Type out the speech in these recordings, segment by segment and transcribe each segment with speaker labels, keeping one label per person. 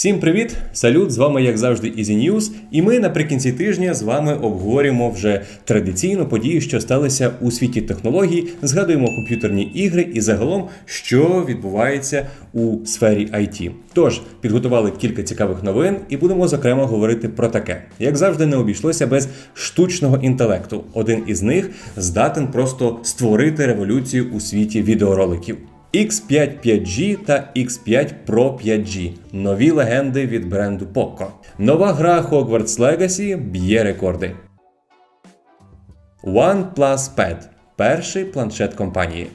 Speaker 1: Всім привіт! Салют! З вами, як завжди, Easy News. І ми наприкінці тижня з вами обговорюємо вже традиційну подію, що сталися у світі технологій. Згадуємо комп'ютерні ігри і загалом, що відбувається у сфері IT. Тож підготували кілька цікавих новин і будемо зокрема говорити про таке. Як завжди, не обійшлося без штучного інтелекту. Один із них здатен просто створити революцію у світі відеороликів. X5 5G та X5 Pro 5G – нові легенди від бренду Poco. Нова гра Hogwarts Legacy б'є рекорди. OnePlus Pad – перший планшет компанії.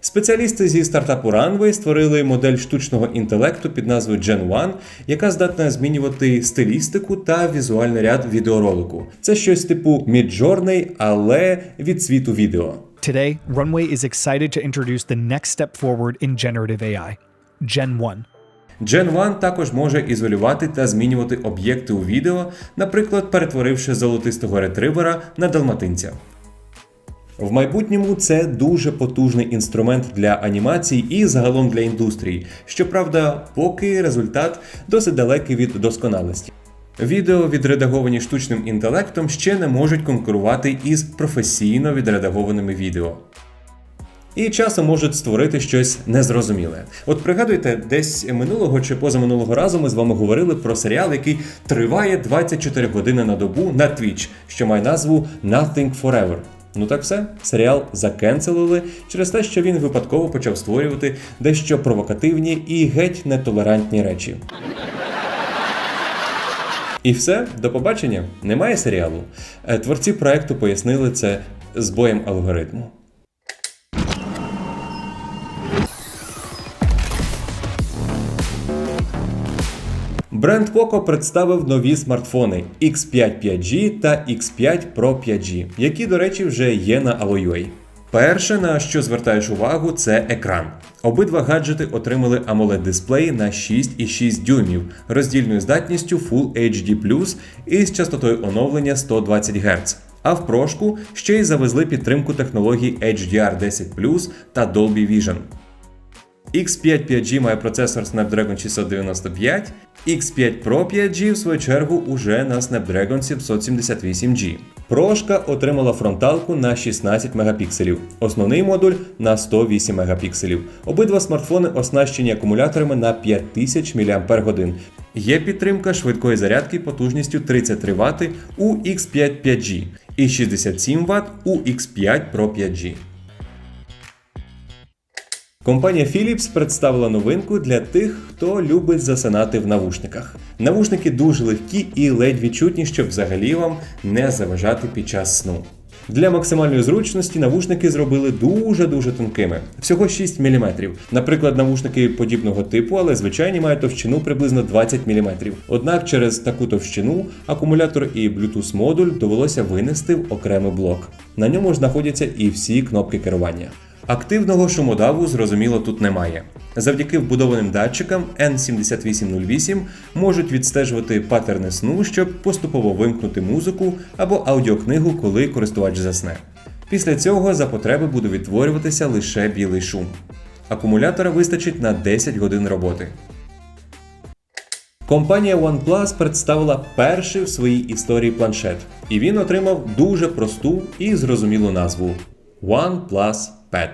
Speaker 1: Спеціалісти зі стартапу Runway створили модель штучного інтелекту під назвою Gen 1, яка здатна змінювати стилістику та візуальний ряд відеоролику. Це щось типу Midjourney, але від світу відео.
Speaker 2: Today, Runway is excited to introduce the next step forward in generative AI, Gen 1.
Speaker 1: Gen 1 також може ізолювати та змінювати об'єкти у відео, наприклад, перетворивши золотистого ретривера на далматинця. В майбутньому це дуже потужний інструмент для анімації і загалом для індустрії. Щоправда, поки результат досить далекий від досконалості. Відео, відредаговані штучним інтелектом, ще не можуть конкурувати із професійно відредагованими відео. І часом можуть створити щось незрозуміле. От пригадуйте, десь минулого чи позаминулого разу ми з вами говорили про серіал, який триває 24 години на добу на Twitch, що має назву Nothing Forever. Ну так все, серіал закенселили через те, що він випадково почав створювати дещо провокативні і геть нетолерантні речі. І все, до побачення. Немає серіалу. Е, Творці проекту пояснили це збоєм алгоритму. Бренд Poco представив нові смартфони X5 5G та X5 Pro 5G, які, до речі, вже є на Alloy. Перше, на що звертаєш увагу, це екран. Обидва гаджети отримали amoled дисплей на 6,6 дюймів роздільною здатністю Full HD+, із частотою оновлення 120 Гц. А в прошку ще й завезли підтримку технологій HDR10 та Dolby Vision. X5 5G має процесор Snapdragon 695, X5 Pro 5G, в свою чергу, уже на Snapdragon 778G. Прошка отримала фронталку на 16 мегапікселів, основний модуль на 108 мегапікселів. Обидва смартфони оснащені акумуляторами на 5000 мАч. Є підтримка швидкої зарядки потужністю 33 Вт у X5 5G і 67 Вт у X5 Pro 5G. Компанія Philips представила новинку для тих, хто любить засинати в навушниках. Навушники дуже легкі і ледь відчутні, щоб взагалі вам не заважати під час сну. Для максимальної зручності навушники зробили дуже-дуже тонкими, всього 6 мм. Наприклад, навушники подібного типу, але звичайні мають товщину приблизно 20 мм. Однак через таку товщину акумулятор і Bluetooth модуль довелося винести в окремий блок. На ньому знаходяться і всі кнопки керування. Активного шумодаву, зрозуміло, тут немає. Завдяки вбудованим датчикам N7808 можуть відстежувати паттерни сну, щоб поступово вимкнути музику або аудіокнигу, коли користувач засне. Після цього за потреби буде відтворюватися лише білий шум. Акумулятора вистачить на 10 годин роботи. Компанія OnePlus представила перший в своїй історії планшет, і він отримав дуже просту і зрозумілу назву OnePlus Pad.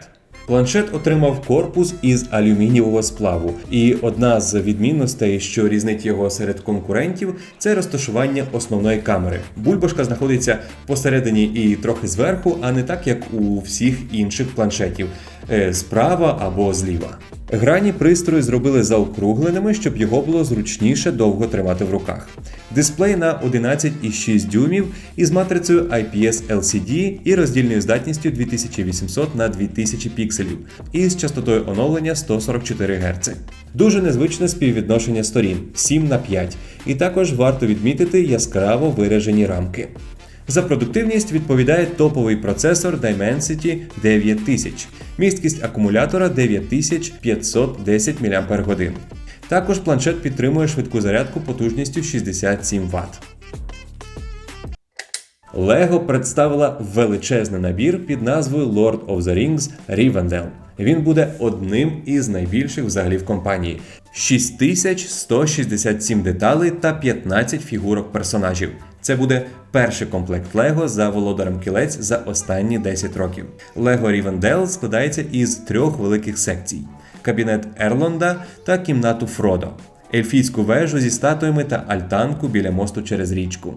Speaker 1: Планшет отримав корпус із алюмінієвого сплаву, і одна з відмінностей, що різнить його серед конкурентів, це розташування основної камери. Бульбашка знаходиться посередині і трохи зверху, а не так, як у всіх інших планшетів е, справа або зліва. Грані пристрою зробили заокругленими, щоб його було зручніше довго тримати в руках. Дисплей на 11,6 дюймів із матрицею IPS LCD і роздільною здатністю 2800 на 2000 пікселів із частотою оновлення 144 Гц. Дуже незвичне співвідношення сторін 7 на 5, і також варто відмітити яскраво виражені рамки. За продуктивність відповідає топовий процесор Dimensity 9000, місткість акумулятора 9510 мАч. Також планшет підтримує швидку зарядку потужністю 67 Вт. Лего представила величезний набір під назвою Lord of the Rings Rivendell. Він буде одним із найбільших взагалі в компанії. 6167 деталей та 15 фігурок персонажів. Це буде перший комплект Лего за володарем кілець за останні 10 років. Лего Рівендел складається із трьох великих секцій: кабінет Ерлонда та кімнату Фродо, ельфійську вежу зі статуями та альтанку біля мосту через річку.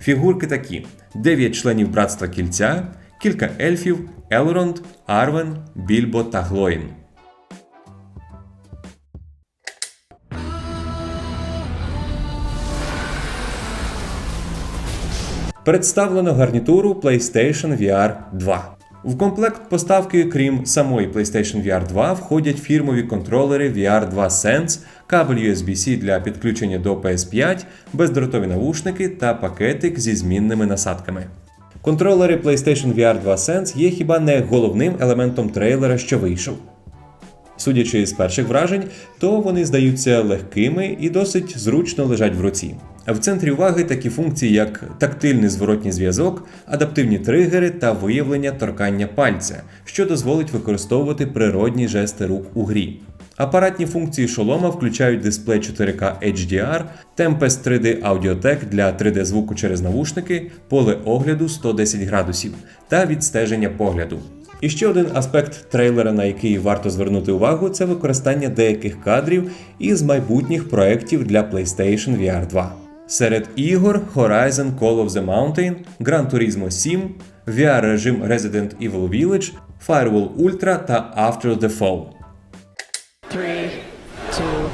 Speaker 1: Фігурки такі: 9 членів братства кільця, кілька ельфів, Елронд, Арвен, Більбо та Глоїн. Представлено гарнітуру PlayStation VR 2. В комплект поставки, крім самої PlayStation VR 2, входять фірмові контролери VR 2 Sense, кабель USB-C для підключення до PS5, бездротові навушники та пакетик зі змінними насадками. Контролери PlayStation VR 2 Sense є хіба не головним елементом трейлера, що вийшов. Судячи з перших вражень, то вони здаються легкими і досить зручно лежать в руці. В центрі уваги такі функції, як тактильний зворотній зв'язок, адаптивні тригери та виявлення торкання пальця, що дозволить використовувати природні жести рук у грі. Апаратні функції шолома включають дисплей 4K HDR, Tempest 3D Audiotech для 3D звуку через навушники, поле огляду 110 градусів та відстеження погляду. І ще один аспект трейлера, на який варто звернути увагу, це використання деяких кадрів із майбутніх проєктів для PlayStation VR 2. Серед ігор Horizon Call of the Mountain, Gran Turismo 7, VR режим Resident Evil Village, Firewall Ultra та After the Fall.
Speaker 3: Three, two,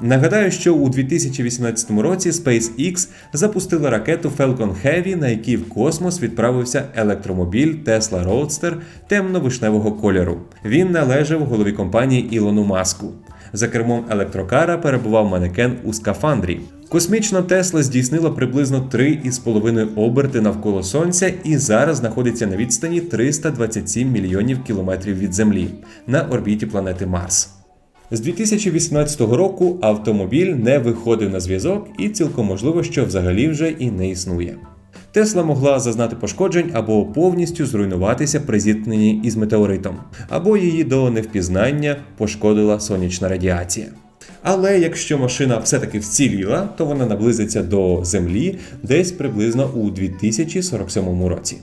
Speaker 1: Нагадаю, що у 2018 році SpaceX запустила ракету Falcon Heavy, на якій в космос відправився електромобіль Tesla Roadster темно-вишневого кольору. Він належав голові компанії Ілону Маску. За кермом електрокара перебував манекен у скафандрі. Космічна Тесла здійснила приблизно 3,5 оберти навколо Сонця і зараз знаходиться на відстані 327 мільйонів кілометрів від Землі на орбіті планети Марс. З 2018 року автомобіль не виходив на зв'язок, і цілком можливо, що взагалі вже і не існує. Тесла могла зазнати пошкоджень або повністю зруйнуватися при зіткненні із метеоритом, або її до невпізнання пошкодила сонячна радіація. Але якщо машина все-таки вціліла, то вона наблизиться до Землі десь приблизно у 2047 році.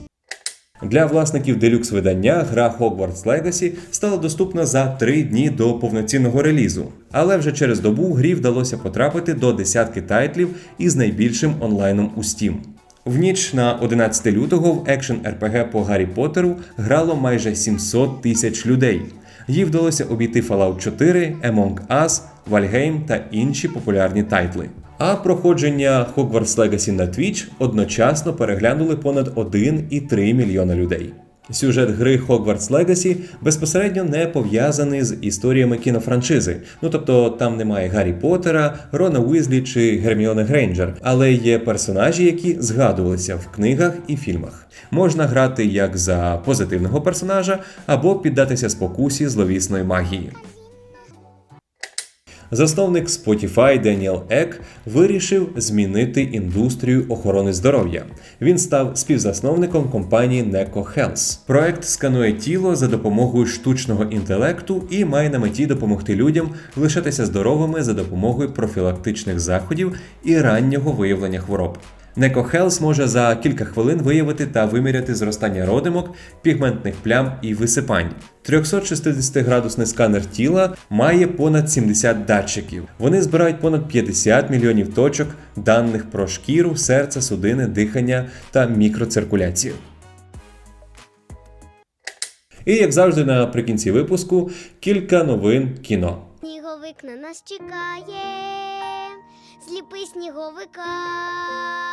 Speaker 1: Для власників делюкс видання гра Hogwarts Legacy стала доступна за три дні до повноцінного релізу, але вже через добу грі вдалося потрапити до десятки тайтлів із найбільшим онлайном у Steam. В ніч на 11 лютого в екшен RPG по Гаррі Поттеру грало майже 700 тисяч людей. Їй вдалося обійти Fallout 4, Among Us, Valheim та інші популярні тайтли. А проходження Hogwarts Legacy на Twitch одночасно переглянули понад 1,3 мільйона людей. Сюжет гри Hogwarts Legacy безпосередньо не пов'язаний з історіями кінофраншизи. Ну тобто там немає Гаррі Поттера, Рона Уізлі чи Герміони Грейнджер, але є персонажі, які згадувалися в книгах і фільмах. Можна грати як за позитивного персонажа або піддатися спокусі зловісної магії. Засновник Spotify Деніел Ек вирішив змінити індустрію охорони здоров'я. Він став співзасновником компанії Neco Health. Проект сканує тіло за допомогою штучного інтелекту і має на меті допомогти людям лишатися здоровими за допомогою профілактичних заходів і раннього виявлення хвороб. NecoHealth може за кілька хвилин виявити та виміряти зростання родимок, пігментних плям і висипань. 360-градусний сканер тіла має понад 70 датчиків. Вони збирають понад 50 мільйонів точок даних про шкіру, серце, судини, дихання та мікроциркуляцію. І як завжди, наприкінці випуску кілька новин кіно.
Speaker 4: Сніговик на нас чекає, зліпи сніговика.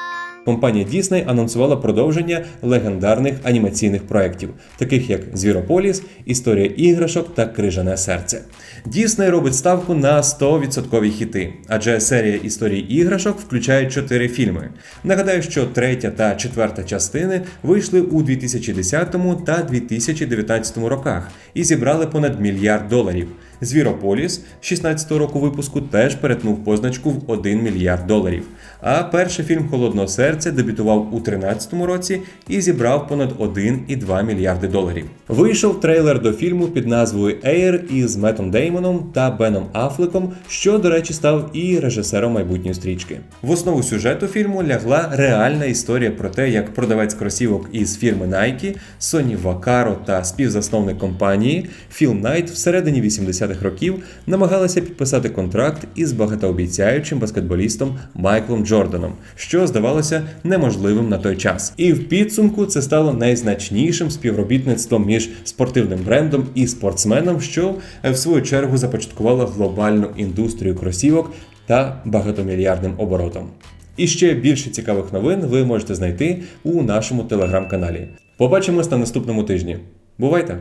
Speaker 1: Компанія Disney анонсувала продовження легендарних анімаційних проєктів, таких як Звірополіс, Історія іграшок та Крижане серце. Disney робить ставку на 100% хіти, адже серія історії іграшок включає 4 фільми. Нагадаю, що третя та четверта частини вийшли у 2010 та 2019 роках і зібрали понад мільярд доларів. Звірополіс 16-го року випуску теж перетнув позначку в 1 мільярд доларів. А перший фільм Холодного серця дебютував у 13-му році і зібрав понад 1,2 мільярди доларів. Вийшов трейлер до фільму під назвою Air із Метом Деймоном та Беном Аффлеком, що, до речі, став і режисером майбутньої стрічки. В основу сюжету фільму лягла реальна історія про те, як продавець кросівок із фірми Nike, Соні Вакаро та співзасновник компанії Філ Найт всередині 80-х років намагалися підписати контракт із багатообіцяючим баскетболістом Майклом Джорданом, що здавалося неможливим на той час. І в підсумку це стало найзначнішим співробітництвом між спортивним брендом і спортсменом, що е, в свою чергу започаткувало глобальну індустрію кросівок та багатомільярдним оборотом. І ще більше цікавих новин ви можете знайти у нашому телеграм-каналі. Побачимось на наступному тижні. Бувайте!